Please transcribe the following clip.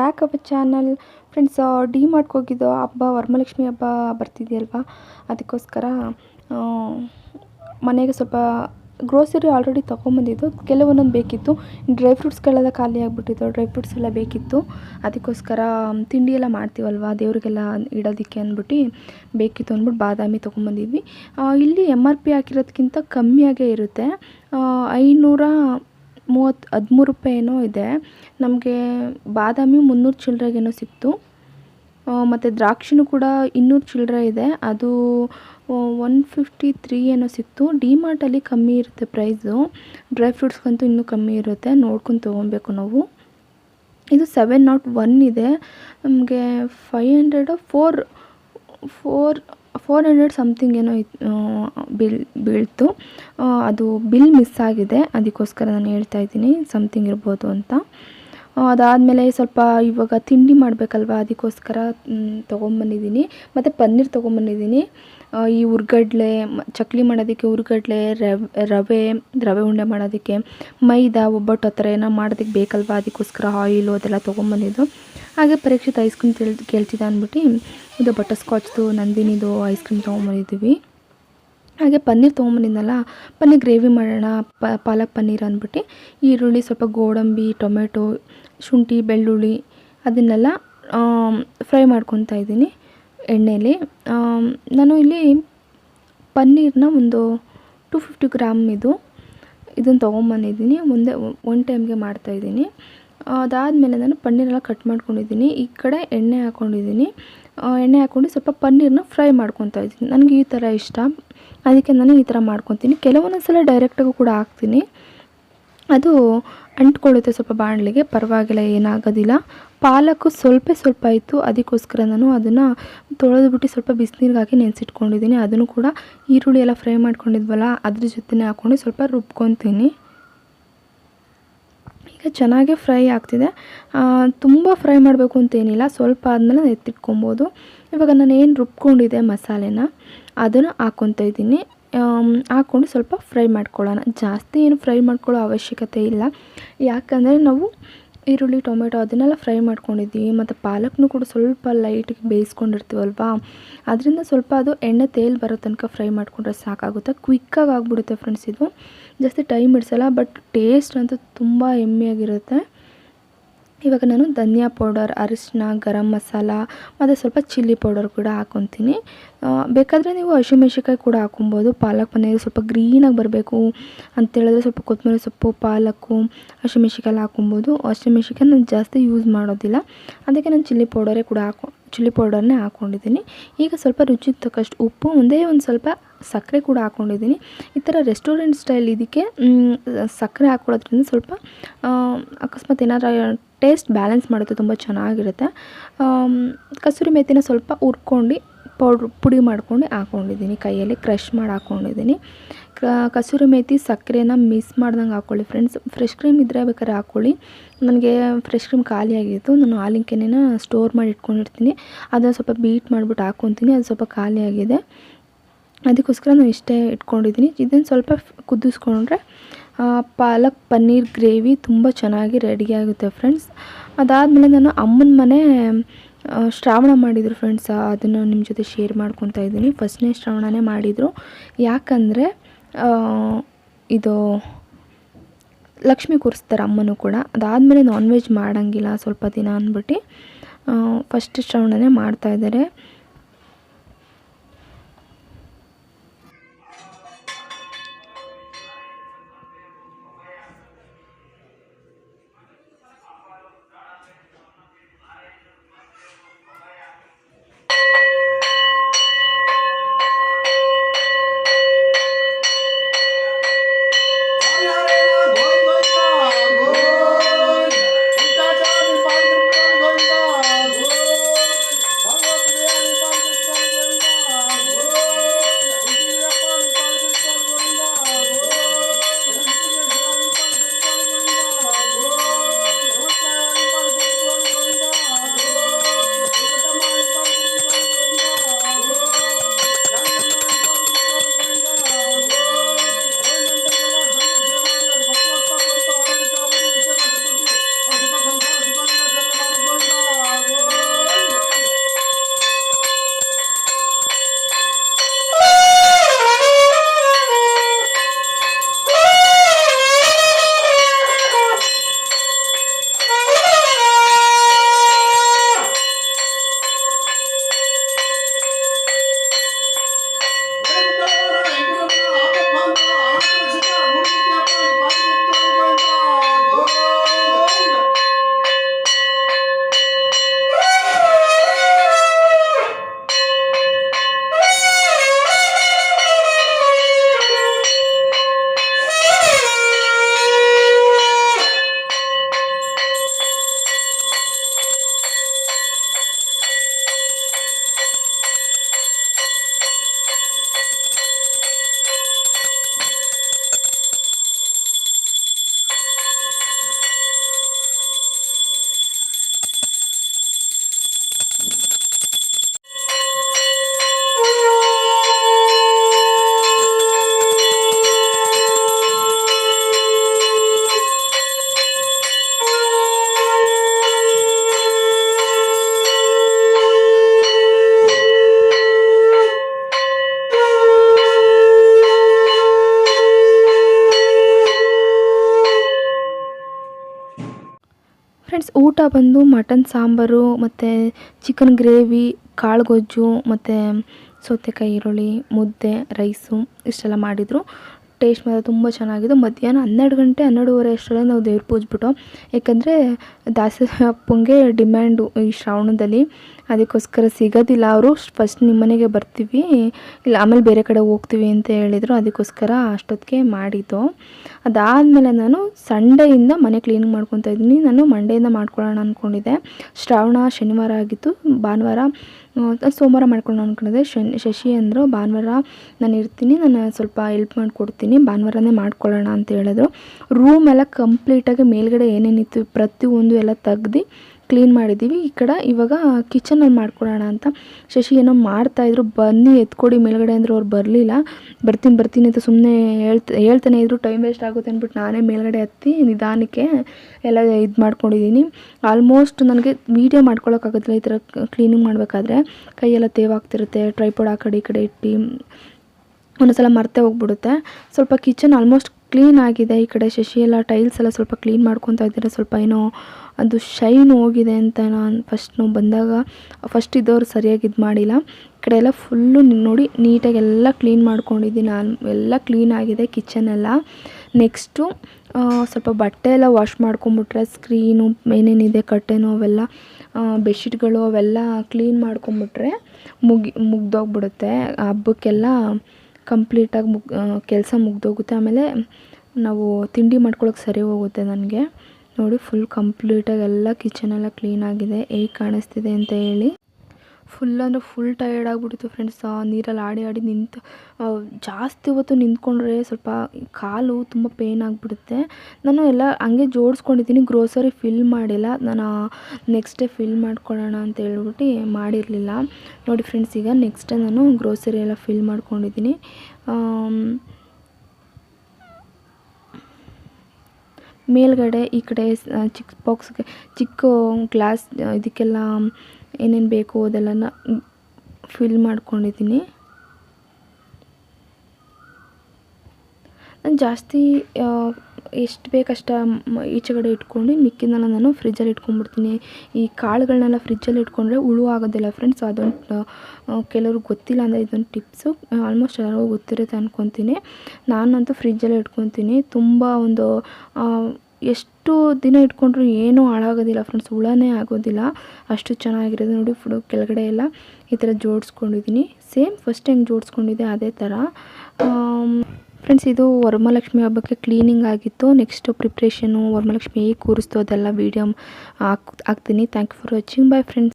Back our channel friends ಡಿ ಹೋಗಿದ್ದೋ ಹಬ್ಬ, ವರಮಹಾಲಕ್ಷ್ಮಿ ಹಬ್ಬ ಬರ್ತಿದೆಯಲ್ವಾ? ಅದಕ್ಕೋಸ್ಕರ ಮನೆಗೆ ಸ್ವಲ್ಪ ಗ್ರೋಸರಿ ಆಲ್ರೆಡಿ ತೊಗೊಂಬಂದಿದ್ದು. ಕೆಲವೊಂದೊಂದು ಬೇಕಿತ್ತು. ಡ್ರೈ ಫ್ರೂಟ್ಸ್ಗಳೆಲ್ಲ ಖಾಲಿ ಆಗಿಬಿಟ್ಟಿತ್ತು. ಡ್ರೈ ಫ್ರೂಟ್ಸ್ ಎಲ್ಲ ಬೇಕಿತ್ತು. ಅದಕ್ಕೋಸ್ಕರ, ತಿಂಡಿ ಎಲ್ಲ ಮಾಡ್ತೀವಲ್ವ? ದೇವರಿಗೆಲ್ಲ ಇಡೋದಕ್ಕೆ ಅಂದ್ಬಿಟ್ಟು ಬೇಕಿತ್ತು ಅಂದ್ಬಿಟ್ಟು ಬಾದಾಮಿ ತೊಗೊಂಬಂದಿದ್ವಿ. ಇಲ್ಲಿ ಎಂ ಆರ್ ಪಿ ಹಾಕಿರೋದಕ್ಕಿಂತ ಕಮ್ಮಿಯಾಗೇ ಇರುತ್ತೆ. ಐನೂರ ಮೂವತ್ತು ಹದಿಮೂರು ರೂಪಾಯಿ ಏನೋ ಇದೆ. ನಮಗೆ ಬಾದಾಮಿ ಮುನ್ನೂರು ಚಿಲ್ಲರೆಗೇನೋ ಸಿಕ್ತು. ಮತ್ತು ದ್ರಾಕ್ಷಿನೂ ಕೂಡ ಇನ್ನೂರು ಚಿಲ್ಲರೆ ಇದೆ. ಅದು ಒನ್ ಫಿಫ್ಟಿ ತ್ರೀ ಏನೋ ಸಿಕ್ತು. ಡಿ ಮಾರ್ಟಲ್ಲಿ ಕಮ್ಮಿ ಇರುತ್ತೆ ಪ್ರೈಸು. ಡ್ರೈ ಫ್ರೂಟ್ಸ್ಗಂತೂ ಇನ್ನೂ ಕಮ್ಮಿ ಇರುತ್ತೆ. ನೋಡ್ಕೊಂಡು ತೊಗೊಬೇಕು ನಾವು. ಇದು ಸೆವೆನ್ ನಾಟ್ ಒನ್ ಇದೆ. ನಮಗೆ five hundred, four four four hundred something ಏನೋ ಬಿಲ್ ಬೀಳ್ತು. ಅದು ಬಿಲ್ ಮಿಸ್ ಆಗಿದೆ. ಅದಕ್ಕೋಸ್ಕರ ನಾನು ಹೇಳ್ತಾ ಇದ್ದೀನಿ ಸಮಥಿಂಗ್ ಇರ್ಬೋದು ಅಂತ. ಅದಾದಮೇಲೆ ಸ್ವಲ್ಪ ಇವಾಗ ತಿಂಡಿ ಮಾಡಬೇಕಲ್ವ, ಅದಕ್ಕೋಸ್ಕರ ತೊಗೊಂಬಂದಿದ್ದೀನಿ. ಮತ್ತು ಪನ್ನೀರ್ ತೊಗೊಂಬಂದಿದ್ದೀನಿ. ಈ ಹುರ್ಗಡ್ಲೆ ಚಕ್ಲಿ ಮಾಡೋದಕ್ಕೆ ಹುರ್ಗಡ್ಲೆ ರವ್, ರವೆ ಉಂಡೆ ಮಾಡೋದಕ್ಕೆ ಮೈದಾ, ಒಬ್ಬಟ್ಟು ಆ ಥರ ಏನೋ ಮಾಡೋದಕ್ಕೆ ಬೇಕಲ್ವ? ಅದಕ್ಕೋಸ್ಕರ ಆಯಿಲು ಅದೆಲ್ಲ ತೊಗೊಂಬಂದಿದ್ದು ಹಾಗೆ ಪರೀಕ್ಷಿತ ಐಸ್ ಕ್ರೀಮ್ ತಿಳ್ ಕೇಳ್ತಿದ್ದ ಅಂದ್ಬಿಟ್ಟು ಇದು ಬಟರ್ ಸ್ಕಾಚ್ದು ನಂದಿನಿದು ಐಸ್ ಕ್ರೀಮ್ ತೊಗೊಂಬಂದಿದ್ದೀವಿ ಹಾಗೆ ಪನ್ನೀರ್ ತೊಗೊಂಬಂದಿದ್ನಲ್ಲ ಪನ್ನೀರ್ ಗ್ರೇವಿ ಮಾಡೋಣ ಪಾಲಕ್ ಪನ್ನೀರ್ ಅಂದ್ಬಿಟ್ಟು ಈರುಳ್ಳಿ, ಸ್ವಲ್ಪ ಗೋಡಂಬಿ, ಟೊಮೆಟೊ, ಶುಂಠಿ, ಬೆಳ್ಳುಳ್ಳಿ ಅದನ್ನೆಲ್ಲ ಫ್ರೈ ಮಾಡ್ಕೊತಾ ಇದ್ದೀನಿ. ಎಣ್ಣೆಯಲ್ಲಿ ನಾನು ಇಲ್ಲಿ ಪನ್ನೀರನ್ನ ಒಂದು ಟು ಫಿಫ್ಟಿ ಗ್ರಾಮ್ ಇದು, ಇದನ್ನು ತೊಗೊಂಬಂದಿದ್ದೀನಿ. ಮುಂದೆ ಒನ್ ಟೈಮ್ಗೆ ಮಾಡ್ತಾಯಿದ್ದೀನಿ ಅದಾದಮೇಲೆ ನಾನು ಪನ್ನೀರೆಲ್ಲ ಕಟ್ ಮಾಡ್ಕೊಂಡಿದ್ದೀನಿ. ಈ ಕಡೆ ಎಣ್ಣೆ ಹಾಕ್ಕೊಂಡಿದ್ದೀನಿ ಎಣ್ಣೆ ಹಾಕ್ಕೊಂಡು ಸ್ವಲ್ಪ ಪನ್ನೀರನ್ನ ಫ್ರೈ ಮಾಡ್ಕೊತಾ ಇದ್ದೀನಿ. ನನಗೆ ಈ ಥರ ಇಷ್ಟ. ಅದಕ್ಕೆ ನಾನು ಈ ಥರ ಮಾಡ್ಕೊತೀನಿ. ಕೆಲವೊಂದೊಂದು ಸಲ ಡೈರೆಕ್ಟಾಗೂ ಕೂಡ ಹಾಕ್ತೀನಿ. ಅದು ಅಂಟ್ಕೊಳ್ಳುತ್ತೆ ಸ್ವಲ್ಪ ಬಾಣಲಿಗೆ, ಪರವಾಗಿಲ್ಲ, ಏನಾಗೋದಿಲ್ಲ. ಪಾಲಕು ಸ್ವಲ್ಪ ಸ್ವಲ್ಪ ಇತ್ತು, ಅದಕ್ಕೋಸ್ಕರ ನಾನು ಅದನ್ನು ತೊಳೆದುಬಿಟ್ಟು ಸ್ವಲ್ಪ ಬಿಸಿನೀರಿಗೆ ನೆನೆಸಿಟ್ಕೊಂಡಿದ್ದೀನಿ. ಅದನ್ನು ಕೂಡ ಈರುಳ್ಳಿ ಎಲ್ಲ ಫ್ರೈ ಮಾಡ್ಕೊಂಡಿದ್ವಲ್ಲ, ಅದ್ರ ಜೊತೆನೇ ಹಾಕ್ಕೊಂಡು ಸ್ವಲ್ಪ ರುಬ್ಕೊತೀನಿ. ಈಗ ಚೆನ್ನಾಗಿ ಫ್ರೈ ಆಗ್ತಿದೆ. ತುಂಬ ಫ್ರೈ ಮಾಡಬೇಕು ಅಂತೇನಿಲ್ಲ ಸ್ವಲ್ಪ ಆದಮೇಲೆ ಎತ್ತಿಟ್ಕೊಬೋದು ಇವಾಗ ನಾನು ಏನು ರುಬ್ಕೊಂಡಿದ್ದೆ ಮಸಾಲೆನ, ಅದನ್ನು ಹಾಕ್ಕೊತಾ ಇದ್ದೀನಿ. ಹಾಕ್ಕೊಂಡು ಸ್ವಲ್ಪ ಫ್ರೈ ಮಾಡ್ಕೊಳ್ಳೋಣ. ಜಾಸ್ತಿ ಏನು ಫ್ರೈ ಮಾಡ್ಕೊಳ್ಳೋ ಅವಶ್ಯಕತೆ ಇಲ್ಲ. ಯಾಕಂದರೆ ನಾವು ಈರುಳ್ಳಿ, ಟೊಮೆಟೊ ಅದನ್ನೆಲ್ಲ ಫ್ರೈ ಮಾಡ್ಕೊಂಡಿದ್ದೀವಿ. ಮತ್ತು ಪಾಲಕ್ನೂ ಕೂಡ ಸ್ವಲ್ಪ ಲೈಟಿಗೆ ಬೇಯಿಸ್ಕೊಂಡಿರ್ತೀವಲ್ವಾ? ಅದರಿಂದ ಸ್ವಲ್ಪ ಅದು ಎಣ್ಣೆ, ತೇಲ್ ಬರೋ ತನಕ ಫ್ರೈ ಮಾಡಿಕೊಂಡ್ರೆ ಸಾಕಾಗುತ್ತೆ. ಕ್ವಿಕ್ಕಾಗಿ ಆಗಿಬಿಡುತ್ತೆ ಫ್ರೆಂಡ್ಸ್ ಇದು. ಜಾಸ್ತಿ ಟೈಮ್ ಹಿಡಿಸಲ್ಲ, ಬಟ್ ಟೇಸ್ಟ್ ಅಂತೂ ತುಂಬ ಎಮ್ಮೆಯಾಗಿರುತ್ತೆ ಇವಾಗ ನಾನು ಧನಿಯಾ ಪೌಡರ್ ಅರಿಶಿನ ಗರಂ ಮಸಾಲ ಮತ್ತು ಸ್ವಲ್ಪ ಚಿಲ್ಲಿ ಪೌಡರ್ ಕೂಡ ಹಾಕ್ಕೊತೀನಿ ಆ, ಬೇಕಾದರೆ ನೀವು ಹಸಿಮೆಣ್ಸಿಕಾಯಿ ಕೂಡ ಹಾಕೊಬೋದು. ಪಾಲಕ್ ಪನ್ನೀರ್ ಸ್ವಲ್ಪ ಗ್ರೀನಾಗಿ ಬರಬೇಕು ಅಂತೇಳಿದ್ರೆ ಸ್ವಲ್ಪ ಕೊತ್ತಂಬರಿ ಸೊಪ್ಪು ಪಾಲಕ್ಕು ಹಸಿಮೆಣ್ಸಿಕಾಯಿ ಹಾಕೊಬೋದು. ಹಸಿಮೆಣ್ಸಿಕಾಯಿ ನಾನು ಜಾಸ್ತಿ ಯೂಸ್ ಮಾಡೋದಿಲ್ಲ. ಅದಕ್ಕೆ ನಾನು ಚಿಲ್ಲಿ ಪೌಡರೇ ಕೂಡ ಹಾಕೊ ಚಿಲ್ಲಿ ಪೌಡರ್ನೇ ಹಾಕ್ಕೊಂಡಿದ್ದೀನಿ ಈಗ ಸ್ವಲ್ಪ ರುಚಿಗೆ ತಕ್ಕಷ್ಟು ಉಪ್ಪು, ಒಂದೇ ಒಂದು ಸ್ವಲ್ಪ ಸಕ್ಕರೆ ಕೂಡ ಹಾಕ್ಕೊಂಡಿದ್ದೀನಿ ಈ ಥರ ರೆಸ್ಟೋರೆಂಟ್ ಸ್ಟೈಲ್ ಇದಕ್ಕೆ ಸಕ್ಕರೆ ಹಾಕ್ಕೊಳ್ಳೋದ್ರಿಂದ ಸ್ವಲ್ಪ ಅಕಸ್ಮಾತ್ ಏನಾರು ಟೇಸ್ಟ್ ಬ್ಯಾಲೆನ್ಸ್ ಮಾಡುತ್ತೆ, ತುಂಬ ಚೆನ್ನಾಗಿರುತ್ತೆ. ಕಸೂರಿ ಮೇಥಿನ ಸ್ವಲ್ಪ ಹುರ್ಕೊಂಡು ಪೌಡ್ರ್ ಪುಡಿ ಮಾಡ್ಕೊಂಡು ಹಾಕ್ಕೊಂಡಿದ್ದೀನಿ ಕೈಯಲ್ಲಿ ಕ್ರಷ್ ಮಾಡಿ ಹಾಕ್ಕೊಂಡಿದ್ದೀನಿ ಕಸೂರಿ ಮೇಥಿ ಸಕ್ಕರೆನ ಮಿಸ್ ಮಾಡ್ದಂಗೆ ಹಾಕ್ಕೊಳ್ಳಿ ಫ್ರೆಂಡ್ಸ್ ಫ್ರೆಶ್ ಕ್ರೀಮ್ ಇದ್ದರೆ ಬೇಕಾದ್ರೆ ಹಾಕ್ಕೊಳ್ಳಿ ನನಗೆ ಫ್ರೆಶ್ ಕ್ರೀಮ್ ಖಾಲಿಯಾಗಿತ್ತು ನಾನು ಹಾಲಿನ ಕೆನೆನ ಸ್ಟೋರ್ ಮಾಡಿ ಇಟ್ಕೊಂಡಿರ್ತೀನಿ. ಅದನ್ನು ಸ್ವಲ್ಪ ಬೀಟ್ ಮಾಡಿಬಿಟ್ಟು ಹಾಕ್ಕೊತೀನಿ ಅದು ಸ್ವಲ್ಪ ಖಾಲಿಯಾಗಿದೆ ಅದಕ್ಕೋಸ್ಕರ ನಾನು ಇಷ್ಟೇ ಇಟ್ಕೊಂಡಿದ್ದೀನಿ. ಇದನ್ನು ಸ್ವಲ್ಪ ಕುದಿಸ್ಕೊಂಡ್ರೆ ಪಾಲಕ್ ಪನ್ನೀರ್ ಗ್ರೇವಿ ತುಂಬ ಚೆನ್ನಾಗಿ ರೆಡಿಯಾಗುತ್ತೆ ಫ್ರೆಂಡ್ಸ್ ಅದಾದಮೇಲೆ ನಾನು ಅಮ್ಮನ ಮನೆ ಶ್ರಾವಣ ಮಾಡಿದರು ಫ್ರೆಂಡ್ಸ್ ಅದನ್ನು ನಿಮ್ಮ ಜೊತೆ ಶೇರ್ ಮಾಡ್ಕೊತಾ ಇದ್ದೀನಿ. ಫಸ್ಟ್ನೇ ಶ್ರಾವಣನೇ ಮಾಡಿದರು. ಯಾಕಂದರೆ ಇದು ಲಕ್ಷ್ಮಿ ಕೂರಿಸ್ತಾರೆ ಅಮ್ಮನೂ ಕೂಡ. ಅದಾದಮೇಲೆ ನಾನ್ ವೆಜ್ ಮಾಡೋಂಗಿಲ್ಲ, ಸ್ವಲ್ಪ ದಿನ ಅಂದ್ಬಿಟ್ಟು ಫಸ್ಟ್ ಶ್ರಾವಣನೇ ಮಾಡ್ತಾಯಿದ್ದಾರೆ ಊಟ ಬಂದು ಮಟನ್ ಸಾಂಬಾರು, ಮತ್ತು ಚಿಕನ್ ಗ್ರೇವಿ ಕಾಳು ಗೊಜ್ಜು ಮತ್ತು ಸೌತೆಕಾಯಿ, ಈರುಳ್ಳಿ, ಮುದ್ದೆ ರೈಸು ಇಷ್ಟೆಲ್ಲ ಮಾಡಿದರು. ಟೇಸ್ಟ್ ಮಾತ್ರ ತುಂಬ ಚೆನ್ನಾಗಿದ್ದು ಮಧ್ಯಾಹ್ನ ಹನ್ನೆರಡು ಗಂಟೆ, ಹನ್ನೆರಡುವರೆ ಅಷ್ಟರಲ್ಲೇ ನಾವು ದೇವ್ರ ಪೂಜೆ ಬಿಟ್ಟು. ಯಾಕಂದರೆ ದಾಸಪ್ಪಂಗೆ ಡಿಮ್ಯಾಂಡು ಈ ಶ್ರಾವಣದಲ್ಲಿ. ಅದಕ್ಕೋಸ್ಕರ ಸಿಗೋದಿಲ್ಲ. ಅವರು ಫಸ್ಟ್ ನಿಮ್ಮ ಮನೆಗೆ ಬರ್ತೀವಿ. ಇಲ್ಲ, ಆಮೇಲೆ ಬೇರೆ ಕಡೆ ಹೋಗ್ತೀವಿ ಅಂತ ಹೇಳಿದರು. ಅದಕ್ಕೋಸ್ಕರ ಅಷ್ಟೊತ್ತಿಗೆ ಮಾಡಿದ್ದು. ಅದಾದಮೇಲೆ ನಾನು ಸಂಡೆಯಿಂದ ಮನೆ ಕ್ಲೀನಿಂಗ್ ಮಾಡ್ಕೊತಾ ಇದ್ದೀನಿ. ನಾನು ಮಂಡೆಯಿಂದ ಮಾಡ್ಕೊಳ್ಳೋಣ ಅಂದ್ಕೊಂಡಿದ್ದೆ ಶ್ರಾವಣ ಶನಿವಾರ ಆಗಿತ್ತು. ಭಾನುವಾರ ಸೋಮವಾರ ಮಾಡ್ಕೊಳ್ಳೋಣ ಅಂದ್ಕೊಂಡಿದ್ದೆ ಶನಿ, ಶಶಿ ಅಂದರು, ಭಾನುವಾರ ನಾನು ಇರ್ತೀನಿ. ನಾನು ಸ್ವಲ್ಪ ಹೆಲ್ಪ್ ಮಾಡಿಕೊಡ್ತೀನಿ. ಭಾನುವಾರನೇ ಮಾಡ್ಕೊಳ್ಳೋಣ ಅಂತ ಹೇಳಿದ್ರು. ರೂಮ್ ಎಲ್ಲ ಕಂಪ್ಲೀಟಾಗಿ ಮೇಲ್ಗಡೆ ಏನೇನಿತ್ತು ಪ್ರತಿಯೊಂದು ಎಲ್ಲ ತೆಗ್ದು ಕ್ಲೀನ್ ಮಾಡಿದ್ದೀವಿ. ಈ ಕಡೆ ಇವಾಗ ಕಿಚನಲ್ಲಿ ಮಾಡ್ಕೊಡೋಣ ಅಂತ. ಶಶಿ ಏನೋ ಮಾಡ್ತಾಯಿದ್ರು ಬನ್ನಿ, ಎತ್ಕೊಡಿ, ಮೇಲ್ಗಡೆ ಅಂದರು ಅವ್ರು ಬರಲಿಲ್ಲ. ಬರ್ತೀನಿ ಬರ್ತೀನಿ ಅಂತ ಸುಮ್ಮನೆ ಹೇಳ್ತ, ಹೇಳ್ತಾನೆ ಇದ್ರು. ಟೈಮ್ ವೇಸ್ಟ್ ಆಗುತ್ತೆ ಅಂದ್ಬಿಟ್ಟು ನಾನೇ ಮೇಲ್ಗಡೆ ಹತ್ತಿ ನಿಧಾನಕ್ಕೆ ಎಲ್ಲ ಇದು ಮಾಡ್ಕೊಂಡಿದ್ದೀನಿ. ಆಲ್ಮೋಸ್ಟ್ ನನಗೆ ವೀಡಿಯೋ ಮಾಡ್ಕೊಳಕ್ಕಾಗೋದಿಲ್ಲ ಈ ಥರ ಕ್ಲೀನಿಂಗ್ ಮಾಡಬೇಕಾದ್ರೆ. ಕೈಯೆಲ್ಲ ತೇವಾಗ್ತಿರುತ್ತೆ ಟ್ರೈಪೋಡ್ ಆ ಕಡೆ ಈ ಕಡೆ ಇಟ್ಟು ಒಂದೊಂದ್ಸಲ ಮರ್ತೆ ಹೋಗ್ಬಿಡುತ್ತೆ. ಸ್ವಲ್ಪ ಕಿಚನ್ ಆಲ್ಮೋಸ್ಟ್ ಕ್ಲೀನ್ ಆಗಿದೆ ಈ ಕಡೆ ಶಶಿ ಎಲ್ಲ ಟೈಲ್ಸ್ ಎಲ್ಲ ಸ್ವಲ್ಪ ಕ್ಲೀನ್ ಮಾಡ್ಕೊತಾ ಇದ್ದಾರೆ. ಸ್ವಲ್ಪ ಏನೋ ಅದು ಶೈನ್ ಹೋಗಿದೆ ಅಂತ ನಾನು ಫಸ್ಟ್ ನಾವು ಬಂದಾಗ ಫಸ್ಟ್ ಇದ್ದವ್ರು ಸರಿಯಾಗಿ ಇದು ಮಾಡಿಲ್ಲ. ಈ ಕಡೆ ಎಲ್ಲ ಫುಲ್ಲು ನೋಡಿ ನೀಟಾಗಿ ಎಲ್ಲ ಕ್ಲೀನ್ ಮಾಡ್ಕೊಂಡಿದ್ದೀನಿ ನಾನು. ಎಲ್ಲ ಕ್ಲೀನ್ ಆಗಿದೆ ಕಿಚನ್ ಎಲ್ಲ. ನೆಕ್ಸ್ಟು ಸ್ವಲ್ಪ ಬಟ್ಟೆ ಎಲ್ಲ ವಾಶ್ ಮಾಡ್ಕೊಂಬಿಟ್ರೆ ಸ್ಕ್ರೀನು ಏನೇನಿದೆ ಕಟ್ಟೆನು ಅವೆಲ್ಲ ಬೆಡ್ಶೀಟ್ಗಳು ಅವೆಲ್ಲ ಕ್ಲೀನ್ ಮಾಡ್ಕೊಂಬಿಟ್ರೆ ಮುಗಿ ಮುಗ್ದೋಗ್ಬಿಡುತ್ತೆ. ಹಬ್ಬಕ್ಕೆಲ್ಲ ಕಂಪ್ಲೀಟಾಗಿ ಮುಗ್ ಕೆಲಸ ಮುಗ್ದೋಗುತ್ತೆ. ಆಮೇಲೆ ನಾವು ತಿಂಡಿ ಮಾಡ್ಕೊಳಕ್ಕೆ ಸರಿ ಹೋಗುತ್ತೆ ನನಗೆ. ನೋಡಿ ಫುಲ್ ಕಂಪ್ಲೀಟಾಗಿ ಎಲ್ಲ ಕಿಚನೆಲ್ಲ ಕ್ಲೀನ್ ಆಗಿದೆ. ಹೇಗೆ ಕಾಣಿಸ್ತಿದೆ ಅಂತ ಹೇಳಿ. ಫುಲ್ ಅಂದರೆ ಫುಲ್ ಟಯರ್ಡ್ ಆಗಿಬಿಟ್ಟಿತ್ತು ಫ್ರೆಂಡ್ಸ್ ನೀರಲ್ಲಿ ಆಡಿ ಆಡಿ ನಿಂತು ಜಾಸ್ತಿ ಹೊತ್ತು ನಿಂತ್ಕೊಂಡ್ರೆ ಸ್ವಲ್ಪ ಕಾಲು ತುಂಬ ಪೇನ್ ಆಗಿಬಿಡುತ್ತೆ. ನಾನು ಎಲ್ಲ ಹಂಗೆ ಜೋಡಿಸ್ಕೊಂಡಿದ್ದೀನಿ ಗ್ರೋಸರಿ ಫಿಲ್ ಮಾಡಿಲ್ಲ. ನಾನು ನೆಕ್ಸ್ಟ್ ಡೇ ಫಿಲ್ ಮಾಡ್ಕೊಳ್ಳೋಣ ಅಂತ ಹೇಳ್ಬಿಟ್ಟು ಮಾಡಿರಲಿಲ್ಲ. ನೋಡಿ ಫ್ರೆಂಡ್ಸ್ ಈಗ ನೆಕ್ಸ್ಟ್ ಡೇ ನಾನು ಗ್ರೋಸರಿ ಎಲ್ಲ ಫಿಲ್ ಮಾಡ್ಕೊಂಡಿದ್ದೀನಿ. ಮೇಲ್ಗಡೆ ಈ ಕಡೆ ಚಿಕ್ಕ ಬಾಕ್ಸ್ಗೆ ಚಿಕ್ಕ ಗ್ಲಾಸ್ ಇದಕ್ಕೆಲ್ಲ ಏನೇನು ಬೇಕೋ ಅದೆಲ್ಲ ಫಿಲ್ ಮಾಡ್ಕೊಂಡಿದ್ದೀನಿ. ನಾನು ಜಾಸ್ತಿ ಎಷ್ಟು ಬೇಕಷ್ಟ ಈಚೆಗಡೆ ಇಟ್ಕೊಂಡು ಮಿಕ್ಕಿದ್ದೆಲ್ಲ ನಾನು ಫ್ರಿಜ್ಜಲ್ಲಿ ಇಟ್ಕೊಂಡ್ಬಿಡ್ತೀನಿ. ಈ ಕಾಳುಗಳನ್ನೆಲ್ಲ ಫ್ರಿಜ್ಜಲ್ಲಿ ಇಟ್ಕೊಂಡ್ರೆ ಹುಳು ಆಗೋದಿಲ್ಲ ಫ್ರೆಂಡ್ಸ್ ಅದೊಂದು ಕೆಲವ್ರಿಗೆ ಗೊತ್ತಿಲ್ಲ ಅಂದರೆ ಇದೊಂದು ಟಿಪ್ಸು ಆಲ್ಮೋಸ್ಟ್ ಎಲ್ಲರಿಗೂ ಗೊತ್ತಿರುತ್ತೆ ಅಂದ್ಕೊತೀನಿ ನಾನಂತೂ ಫ್ರಿಜ್ಜಲ್ಲೇ ಇಟ್ಕೊತೀನಿ. ತುಂಬ ಒಂದು ಎಷ್ಟು ದಿನ ಇಟ್ಕೊಂಡ್ರೂ ಏನೂ ಹಾಳಾಗೋದಿಲ್ಲ ಫ್ರೆಂಡ್ಸ್ ಹುಳನೇ ಆಗೋದಿಲ್ಲ. ಅಷ್ಟು ಚೆನ್ನಾಗಿರೋದು ನೋಡಿ ಫುಡು ಕೆಳಗಡೆ ಎಲ್ಲ ಈ ಥರ ಜೋಡಿಸ್ಕೊಂಡಿದ್ದೀನಿ. ಸೇಮ್ ಫಸ್ಟ್ ಹೆಂಗೆ ಜೋಡಿಸ್ಕೊಂಡಿದ್ದೆ ಅದೇ ಥರ. ಫ್ರೆಂಡ್ಸ್ ಇದು ವರಮಹಾಲಕ್ಷ್ಮಿ ಹಬ್ಬಕ್ಕೆ ಕ್ಲೀನಿಂಗ್ ಆಗಿತ್ತು. ನೆಕ್ಸ್ಟು ಪ್ರಿಪ್ರೇಷನು ವರಮಹಾಲಕ್ಷ್ಮಿ ಹೇಗೆ ಕೂರಿಸ್ತು ಅದೆಲ್ಲ ವೀಡಿಯೋ ಹಾಕ್, ಹಾಕ್ತೀನಿ. Thank you for watching bye friends